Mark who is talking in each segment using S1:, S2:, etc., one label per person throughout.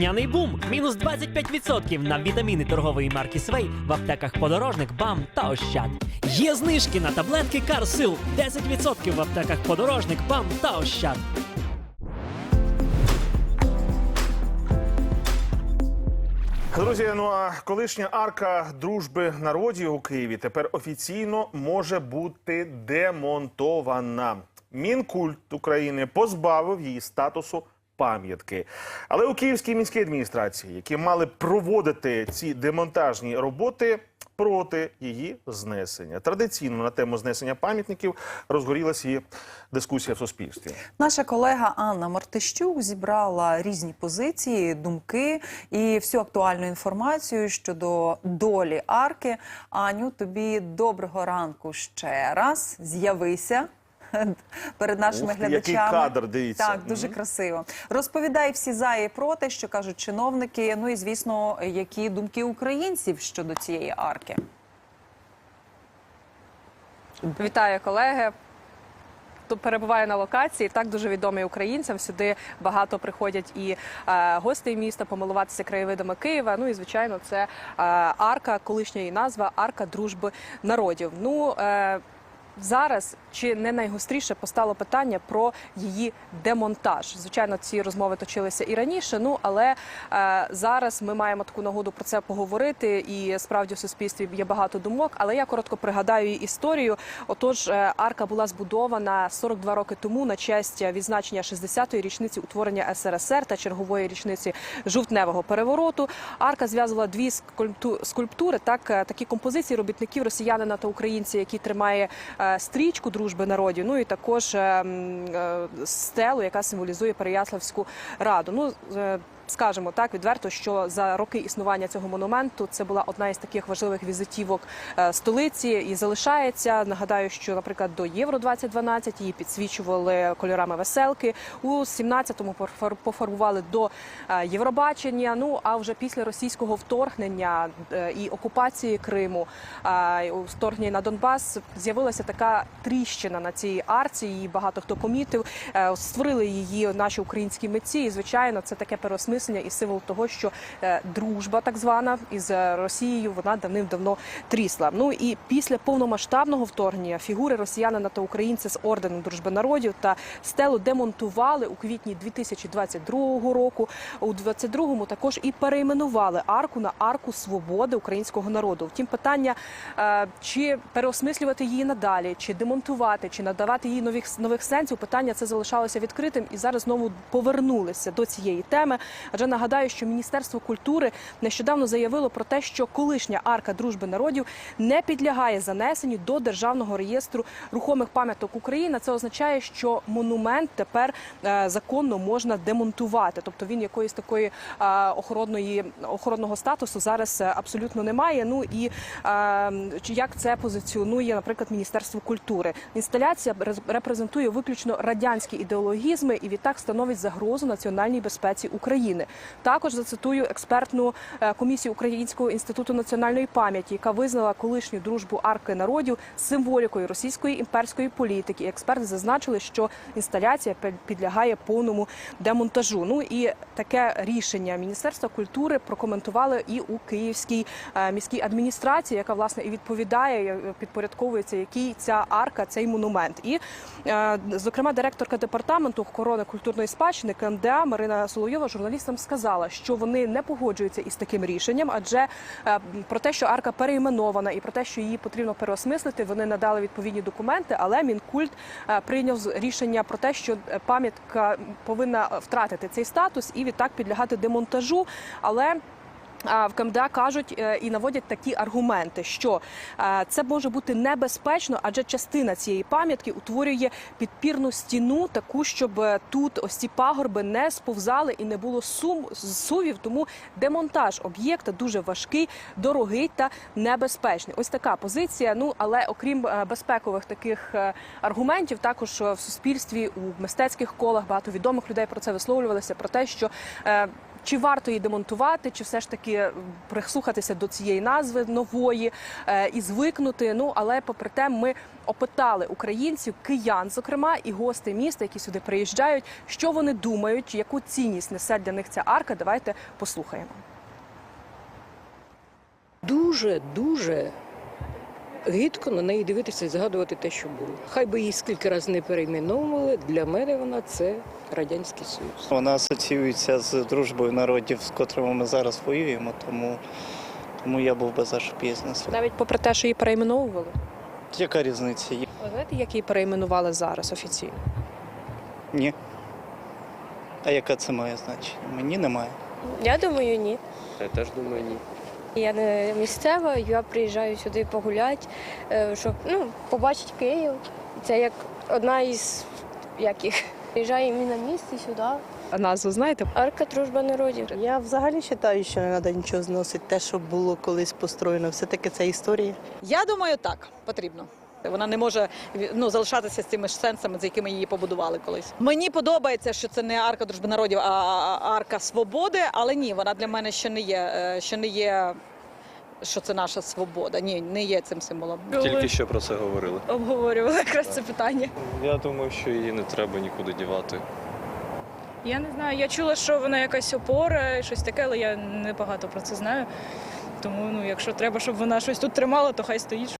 S1: Няний бум мінус 25% на вітаміни торгової марки Свей в аптеках Подорожник, БАМ та Ощад. Є знижки на таблетки Карсил 10% в аптеках Подорожник, БАМ та Ощад.
S2: Друзі, ну а колишня арка дружби народів у Києві тепер офіційно може бути демонтована. Мінкульт України позбавив її статусу пам'ятки. Але у Київській міській адміністрації, які мали проводити ці демонтажні роботи проти її знесення. Традиційно на тему знесення пам'ятників розгорілася і дискусія в суспільстві.
S3: Наша колега Анна Мартищук зібрала різні позиції, думки і всю актуальну інформацію щодо долі арки. Аню, тобі доброго ранку ще раз. З'явися. Перед нашими
S2: Ух ти, який
S3: глядачами
S2: кадр, дивіться.
S3: так дуже красиво. Розповідай всі за і проти, що кажуть чиновники. Ну і звісно, які думки українців щодо цієї арки.
S4: Вітаю, колеги. То перебуваю на локації, так дуже відомий українцям. Сюди багато приходять і е, гостей міста помилуватися краєвидами Києва. Ну і звичайно, це е, арка, колишня її назва арка дружби народів. Ну е, зараз чи не найгостріше постало питання про її демонтаж. Звичайно, ці розмови точилися і раніше. Ну але е, зараз ми маємо таку нагоду про це поговорити. І справді в суспільстві є багато думок. Але я коротко пригадаю її історію. Отож, е, арка була збудована 42 роки тому на честь відзначення 60-ї річниці утворення СРСР та чергової річниці жовтневого перевороту. Арка зв'язувала дві скульпту- скульптури, так е, такі композиції робітників росіянина та українці, які тримає е, стрічку дружби народів. Ну і також е, м, е, стелу, яка символізує Переяславську раду. Ну е, Скажемо так відверто, що за роки існування цього монументу це була одна із таких важливих візитівок е, столиці і залишається. Нагадаю, що, наприклад, до Євро 2012 її підсвічували кольорами веселки. У 17-му пофар- пофарбували до е, Євробачення. Ну а вже після російського вторгнення е, і окупації Криму у вторгненні на Донбас з'явилася така тріщина на цій арці. Її багато хто помітив. Створили її наші українські митці. І звичайно, це таке переосмислення і символ того, що е, дружба, так звана, із е, Росією, вона давним-давно трісла. Ну і після повномасштабного вторгнення фігури росіянина та українця з ордену дружби народів та стелу демонтували у квітні 2022 року. У 22-му також і перейменували арку на арку свободи українського народу. Втім, питання е, чи переосмислювати її надалі, чи демонтувати, чи надавати їй нових нових сенсів. Питання це залишалося відкритим і зараз знову повернулися до цієї теми. Адже нагадаю, що Міністерство культури нещодавно заявило про те, що колишня арка дружби народів не підлягає занесенню до державного реєстру рухомих пам'яток України. Це означає, що монумент тепер е, законно можна демонтувати. Тобто він якоїсь такої е, охоронної охоронного статусу зараз е, абсолютно немає. Ну і як це позиціонує, наприклад, Міністерство культури. Інсталяція рез- репрезентує виключно радянські ідеологізми і відтак становить загрозу національній безпеці України. Також зацитую експертну е, комісію Українського інституту національної пам'яті, яка визнала колишню дружбу арки народів символікою російської імперської політики. І експерти зазначили, що інсталяція підлягає повному демонтажу. Ну і таке рішення Міністерства культури прокоментували і у Київській е, міській адміністрації, яка власне і відповідає, е, підпорядковується, який ця арка, цей монумент. І зокрема, директорка департаменту охорони культурної спадщини КМДА Марина Соловйова журналістам сказала, що вони не погоджуються із таким рішенням, адже е, про те, що арка переіменована, і про те, що її потрібно переосмислити, вони надали відповідні документи. Але мінкульт е, прийняв рішення про те, що е, пам'ятка повинна втратити цей статус і відтак підлягати демонтажу. Але В КМДА кажуть е, і наводять такі аргументи, що е, це може бути небезпечно, адже частина цієї пам'ятки утворює підпірну стіну, таку, щоб е, тут ось ці пагорби не сповзали і не було сум сувів. Тому демонтаж об'єкта дуже важкий, дорогий та небезпечний. Ось така позиція. Ну але окрім безпекових таких аргументів, також в суспільстві у мистецьких колах багато відомих людей про це висловлювалися про те, що чи варто її демонтувати, чи все ж таки прислухатися до цієї назви нової е, і звикнути. Ну але попри те, ми опитали українців, киян, зокрема, і гостей міста, які сюди приїжджають, що вони думають, яку цінність несе для них ця арка. Давайте послухаємо.
S5: дуже дуже гидко на неї дивитися і згадувати те, що було. Хай би її скільки разів не перейменовували. Для мене вона це радянський союз.
S6: Вона асоціюється з дружбою народів, з котрими ми зараз воюємо, тому, тому я був би за щоб її знесли.
S4: Навіть попри те, що її перейменовували.
S6: Яка різниця є?
S4: Ви знаєте, як її перейменували зараз офіційно?
S6: Ні. А яке це має значення? Мені немає.
S7: Я думаю, ні.
S8: Я теж думаю, ні.
S7: Я не місцева, я приїжджаю сюди погуляти, е, щоб ну, побачити Київ. Це як одна із яких. Приїжджаю і на місце сюди.
S4: А назву знаєте?
S7: Арка дружба народів.
S9: Я взагалі вважаю, що не треба нічого зносити. Те, що було колись построєно, все-таки це історія.
S10: Я думаю, так потрібно. Вона не може ну, залишатися з цими ж сенсами, за якими її побудували колись. Мені подобається, що це не арка дружби народів, а арка свободи. Але ні, вона для мене ще не є. е, Ще не є. Що це наша свобода? Ні, не є цим символом.
S8: Тільки що про це говорили.
S7: Обговорювали якраз це питання.
S8: Я думаю, що її не треба нікуди дівати.
S11: Я не знаю. Я чула, що вона якась опора, щось таке, але я не багато про це знаю. Тому, ну, якщо треба, щоб вона щось тут тримала, то хай стоїть.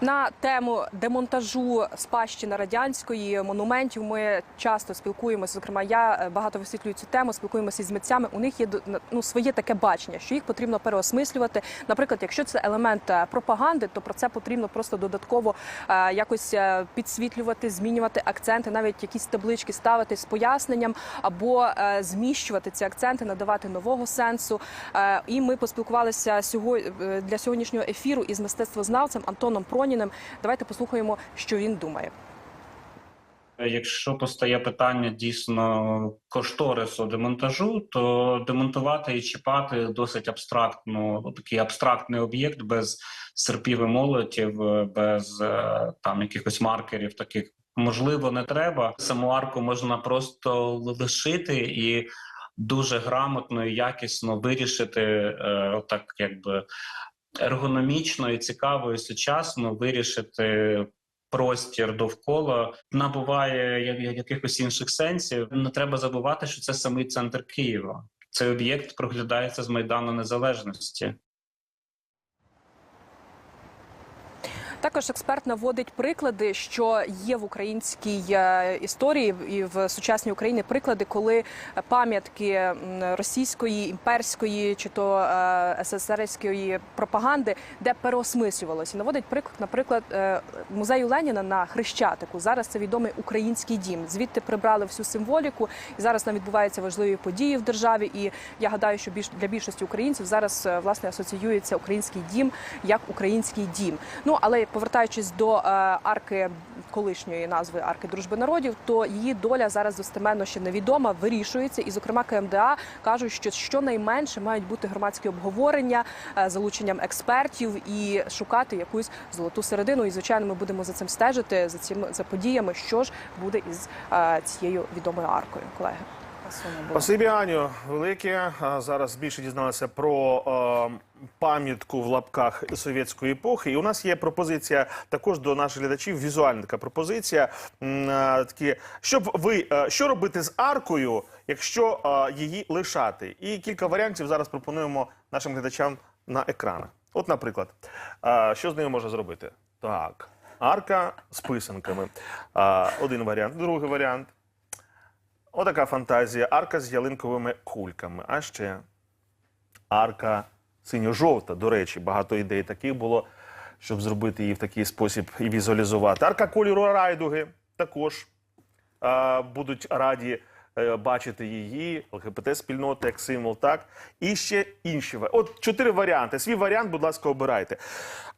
S4: На тему демонтажу спадщини радянської монументів ми часто спілкуємося. Зокрема, я е, багато висвітлюю цю тему, спілкуємося із митцями. У них є ну, своє таке бачення, що їх потрібно переосмислювати. Наприклад, якщо це елемент е, пропаганди, то про це потрібно просто додатково е, якось підсвітлювати, змінювати акценти, навіть якісь таблички ставити з поясненням або зміщувати ці акценти, надавати нового сенсу. І ми поспілкувалися сьогодні для сьогоднішнього ефіру із мистецтвознавцем Антоном Проніним. Давайте послухаємо, що він думає.
S12: Якщо постає питання дійсно кошторису демонтажу, то демонтувати і чіпати досить абстрактно, такий абстрактний об'єкт без серпів і молотів, без е, там якихось маркерів таких. Можливо, не треба. Саму арку можна просто лишити і дуже грамотно і якісно вирішити, е, отак якби ергономічно і цікаво, і сучасно вирішити простір довкола набуває якихось інших сенсів. Не треба забувати, що це самий центр Києва. Цей об'єкт проглядається з майдану незалежності.
S4: Також експерт наводить приклади, що є в українській е, історії і в сучасній Україні приклади, коли пам'ятки російської, імперської чи то е, СССРської пропаганди, де переосмислювалося. Наводить приклад, наприклад, е, музею Леніна на Хрещатику. Зараз це відомий український дім. Звідти прибрали всю символіку, і зараз там відбуваються важливі події в державі. І я гадаю, що більш для більшості українців зараз власне асоціюється український дім як український дім. Ну але повертаючись до е, арки колишньої назви арки дружби народів, то її доля зараз достеменно ще невідома, вирішується. І, зокрема, КМДА кажуть, що щонайменше мають бути громадські обговорення е, залученням експертів і шукати якусь золоту середину. І звичайно, ми будемо за цим стежити за цими за подіями, що ж буде із е, цією відомою аркою, колеги.
S2: Спасибі, Аню, велике. Зараз більше дізналися про е, пам'ятку в лапках совєтської епохи. І у нас є пропозиція також до наших глядачів. Візуальна така пропозиція. Е, Такі, щоб ви е, що робити з аркою, якщо е, її лишати? І кілька варіантів зараз пропонуємо нашим глядачам на екранах. От, наприклад, е, що з нею можна зробити? Так, арка з писанками. Е, Один варіант, другий варіант. Отака фантазія. Арка з ялинковими кульками. А ще арка синьо-жовта. До речі, багато ідей таких було, щоб зробити її в такий спосіб і візуалізувати. Арка кольору райдуги також е, будуть раді е, бачити її, ЛГБТ-спільноти як символ, так? І ще інші. От чотири варіанти. Свій варіант, будь ласка, обирайте.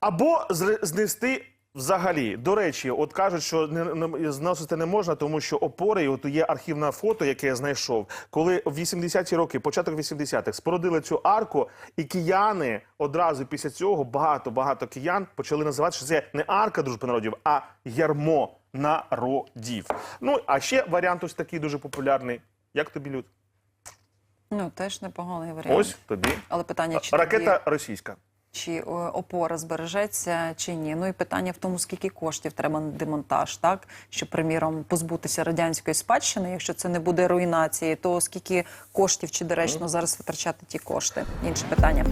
S2: Або знести взагалі. До речі, от кажуть, що не, не, зносити не можна, тому що опори, і от є архівне фото, яке я знайшов, коли в 80-ті роки, початок 80-х, спорудили цю арку, і кияни одразу після цього багато-багато киян почали називати, що це не арка дружби народів, а ярмо народів. Ну а ще варіант ось такий дуже популярний. Як тобі люд?
S3: Ну, теж непоганий варіант.
S2: Ось тобі.
S3: Але питання, чи
S2: Ракета
S3: тоді,
S2: російська.
S3: Чи е, опора збережеться, чи ні. Ну і питання в тому, скільки коштів треба на демонтаж, так? Щоб, приміром, позбутися радянської спадщини. Якщо це не буде руйнації, то скільки коштів чи доречно зараз витрачати ті кошти? Інше питання.